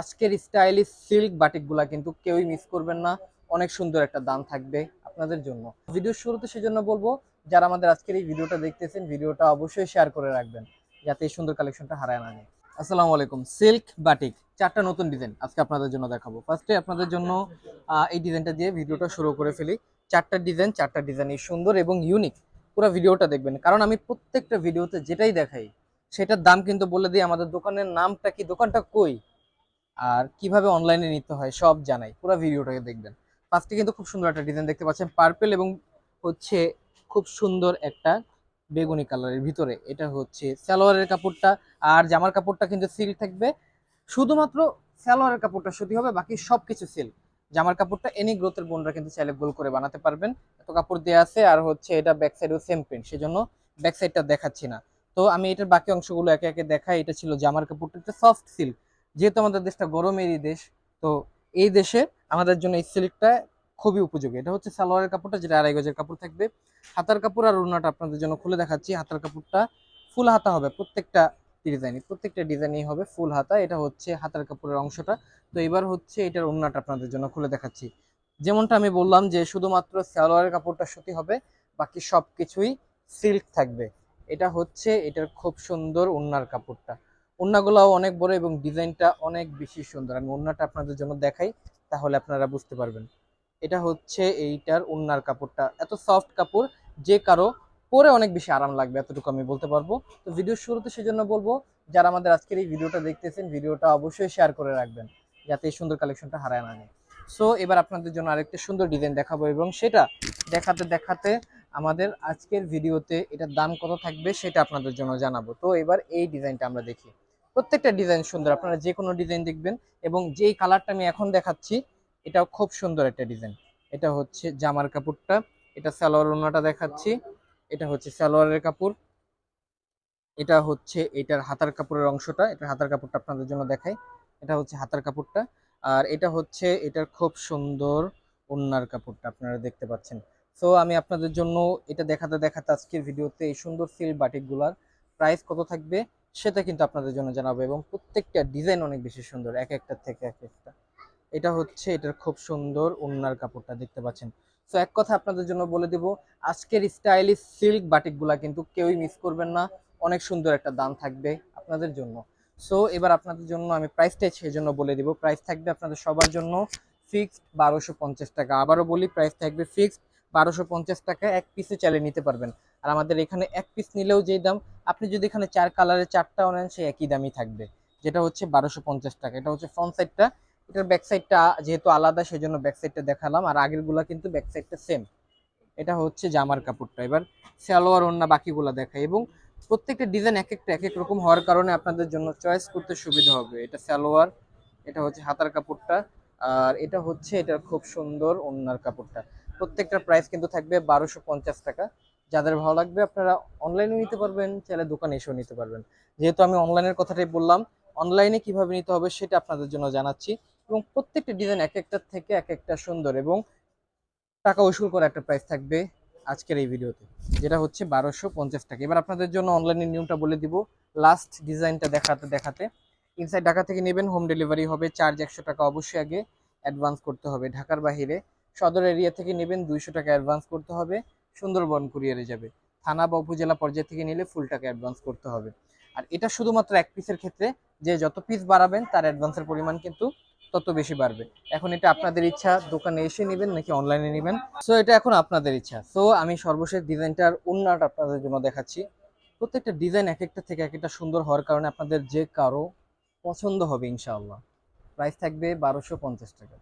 আজকের stylish silk বাটিকগুলা কিন্তু কেউই মিস করবেন না। অনেক সুন্দর একটা দাম থাকবে আপনাদের জন্য। ভিডিওর শুরুতে সেজন্য বলব, যারা আমাদের আজকের এই ভিডিওটা দেখতেছেন, ভিডিওটা অবশ্যই শেয়ার করে রাখবেন, যাতে এই সুন্দর কালেকশনটা হারায় না যায়। আসসালামু আলাইকুম। সিল্ক বাটিক, চারটা নতুন ডিজাইন আজকে আপনাদের জন্য দেখাবো। ফার্স্টে আপনাদের জন্য এই ডিজাইনটা দিয়ে ভিডিওটা শুরু করে ফেলি। চারটা ডিজাইন চারটা ডিজাইনই সুন্দর এবং ইউনিক পুরো ভিডিওটা দেখবেন। কারণ আমি প্রত্যেকটা ভিডিওতে যেটাই দেখাই, সেটার দাম কিন্তু বলে দিই, আমাদের দোকানের নামটা কি, দোকানটা কই? আর কীভাবে অনলাইনে নিতে হয় সব জানাই। পুরো ভিডিওটাকে দেখবেন। ফার্স্টে কিন্তু খুব সুন্দর একটা ডিজাইন দেখতে পাচ্ছেন পার্পেল এবং হচ্ছে খুব সুন্দর একটা বেগুনি কালারের ভিতরে। এটা হচ্ছে সালোয়ারের কাপড়টা আর জামার কাপড়টা কিন্তু সিল্ক থাকবে। শুধুমাত্র সালোয়ারের কাপড়টা সুতি হবে, বাকি সব কিছু সিল্ক জামার কাপড়টা এনি গ্রোথের বোনরা কিন্তু চাইলে গোল করে বানাতে পারবেন। এত কাপড় দেওয়া আছে আর হচ্ছে এটা ব্যাক সাইডেও সেম প্রিন্ট সেজন্য ব্যাক সাইডটা দেখাচ্ছি না। তো আমি এটার বাকি অংশগুলো একে একে দেখাই। এটা ছিল জামার কাপড়টা সফট সিল্ক যেহেতু আমাদের দেশটা গরমেরই দেশ, তো এই দেশে আমাদের জন্য এই সিল্কটা খুবই উপযোগী। এটা হচ্ছে সালোয়ারের কাপড়টা, যেটা আড়াই গজের কাপড় থাকবে। হাতার কাপড় আর ওড়নাটা আপনাদের জন্য খুলে দেখাচ্ছি। হাতার কাপড়টা ফুল হাতা হবে, প্রত্যেকটা ডিজাইনই প্রত্যেকটা ডিজাইনই হবে ফুল হাতা। এটা হচ্ছে হাতার কাপড়ের অংশটা। তো এবার হচ্ছে এটার ওড়নাটা আপনাদের জন্য খুলে দেখাচ্ছি। যেমনটা আমি বললাম যে শুধুমাত্র সালোয়ারের কাপড়টা সুতি হবে, বাকি সব কিছুই সিল্ক থাকবে। এটা হচ্ছে এটার খুব সুন্দর ওড়নার কাপড়টা। ওড়নাগুলাও অনেক বড় এবং ডিজাইনটা অনেক বেশি সুন্দর। আমি ওড়নাটা আপনাদের জন্য দেখাই, তাহলে আপনারা বুঝতে পারবেন। এটা হচ্ছে এইটার ওড়নার কাপড়টা। এত সফট কাপড়, যে কারও পরে অনেক বেশি আরাম লাগবে, এতটুকু আমি বলতে পারব। তো ভিডিওর শুরুতে সেজন্য বলব, যারা আমাদের আজকের এই ভিডিওটা দেখতেছেন, ভিডিওটা অবশ্যই শেয়ার করে রাখবেন, যাতে এই সুন্দর কালেকশনটা হারায় না যায়। সো এবার আপনাদের জন্য আরেকটা সুন্দর ডিজাইন দেখাবো এবং সেটা দেখাতে দেখাতে আমাদের আজকের ভিডিওতে এটার দাম কত থাকবে সেটা আপনাদের জন্য জানাব। তো এবার এই ডিজাইনটা আমরা দেখি। প্রত্যেকটা ডিজাইন সুন্দর, আপনারা যে কোনো ডিজাইন দেখবেন এবং যেই কালারটা আমি এখন দেখাচ্ছি, এটাও খুব সুন্দর একটা ডিজাইন এটা হচ্ছে জামার কাপড়টা, এটা সালোয়ার ওনাটা দেখাচ্ছি, এটা হচ্ছে সালোয়ারের কাপড়, এটা হচ্ছে এটার হাতার কাপড়ের অংশটা এটার হাতার কাপড়টা আপনাদের জন্য দেখাই, এটা হচ্ছে হাতার কাপড়টা, আর এটা হচ্ছে এটার খুব সুন্দর ওন্নার কাপড়টা আপনারা দেখতে পাচ্ছেন। সো আমি আপনাদের জন্য এটা দেখাতে দেখাতে আজকের ভিডিওতে এই সুন্দর সিল্ক বাটিকগুলার প্রাইস কত থাকবে সেটা কিন্তু আপনাদের জন্য জানাব এবং প্রত্যেকটা ডিজাইন অনেক বেশি সুন্দর, এক একটা থেকে এক একটা। এটা হচ্ছে, এটার খুব সুন্দর ওন্নার কাপড়টা দেখতে পাচ্ছেন। সো এক কথা আপনাদের জন্য বলে দিব, আজকের স্টাইলিশ সিল্ক বাটিকগুলা কিন্তু কেউই মিস করবেন না। অনেক সুন্দর একটা দাম থাকবে আপনাদের জন্য। সো এবার আপনাদের জন্য আমি প্রাইসটাই সেই জন্য বলে দিব। প্রাইস থাকবে আপনাদের সবার জন্য ফিক্সড বারোশো টাকা। আবারও বলি প্রাইস থাকবে ফিক্সড বারোশো টাকা। এক পিসে চালিয়ে নিতে পারবেন। আর আমাদের এখানে এক পিস নিলেও যেই দাম, আপনি যদি এখানে চার কালারের চারটাও নেন সে একই দামই থাকবে। যেটা হচ্ছে বারোশো পঞ্চাশ টাকা। এটা হচ্ছে ফ্রন্ট সাইডটা এটার ব্যাক সাইডটা যেহেতু আলাদা সেই জন্য ব্যাক সাইডটা দেখালাম। আর আগেরগুলা কিন্তু ব্যাক সাইডটা সেম এটা হচ্ছে জামার কাপড়টা। এবার সালোয়ার অন্য বাকিগুলা দেখায় এবং প্রত্যেকটা ডিজাইন এক একটা, এক এক রকম হওয়ার কারণে আপনাদের জন্য চয়েস করতে সুবিধা হবে। এটা সালোয়ার, এটা হচ্ছে হাতার কাপড়টা। আর এটা হচ্ছে এটার খুব সুন্দর ওন্নার কাপড়টা। প্রত্যেকটা প্রাইস কিন্তু থাকবে বারোশো টাকা। যাদের ভালো লাগবে আপনারা অনলাইনে নিতে পারবেন, চাইলে দোকানে এসেও নিতে পারবেন। যেহেতু আমি অনলাইনের কথাটাই বললাম অনলাইনে কীভাবে নিতে হবে সেটা আপনাদের জন্য জানাচ্ছি এবং প্রত্যেকটা ডিজাইন এক একটা থেকে এক একটা সুন্দর এবং টাকা উসুল করে একটা প্রাইস থাকবে আজকের এই ভিডিওতে, যেটা হচ্ছে বারোশো পঞ্চাশ টাকা। এবার আপনাদের জন্য অনলাইনের নিয়মটা বলে দিব। লাস্ট ডিজাইনটা দেখাতে দেখাতে। ইনসাইড ঢাকা থেকে নেবেন হোম ডেলিভারি হবে চার্জ একশো টাকা অবশ্যই আগে অ্যাডভান্স করতে হবে। ঢাকার বাইরে সদর এরিয়া থেকে নেবেন, দুইশো টাকা অ্যাডভান্স করতে হবে। সুন্দরবন কুরিয়ারে যাবে। থানা বা উপজেলা পর্যায় থেকে নিলে ফুল টাকা অ্যাডভান্স করতে হবে। আর এটা শুধুমাত্র এক পিসের ক্ষেত্রে যে যত পিস বাড়াবেন, তার অ্যাডভান্সের পরিমাণ কিন্তু তত বেশি বাড়বে। এখন এটা আপনাদের ইচ্ছা, দোকানে এসে নেবেন নাকি অনলাইনে নেবেন? সো এটা এখন আপনাদের ইচ্ছা। সো আমি সর্বশেষ ডিজাইনটার উন্নয়নটা আপনাদের জন্য দেখাচ্ছি। প্রত্যেকটা ডিজাইন এক একটা থেকে এক একটা সুন্দর হওয়ার কারণে আপনাদের যে কারও পছন্দ হবে, ইনশাআল্লাহ। প্রাইস থাকবে বারোশো পঞ্চাশ টাকা।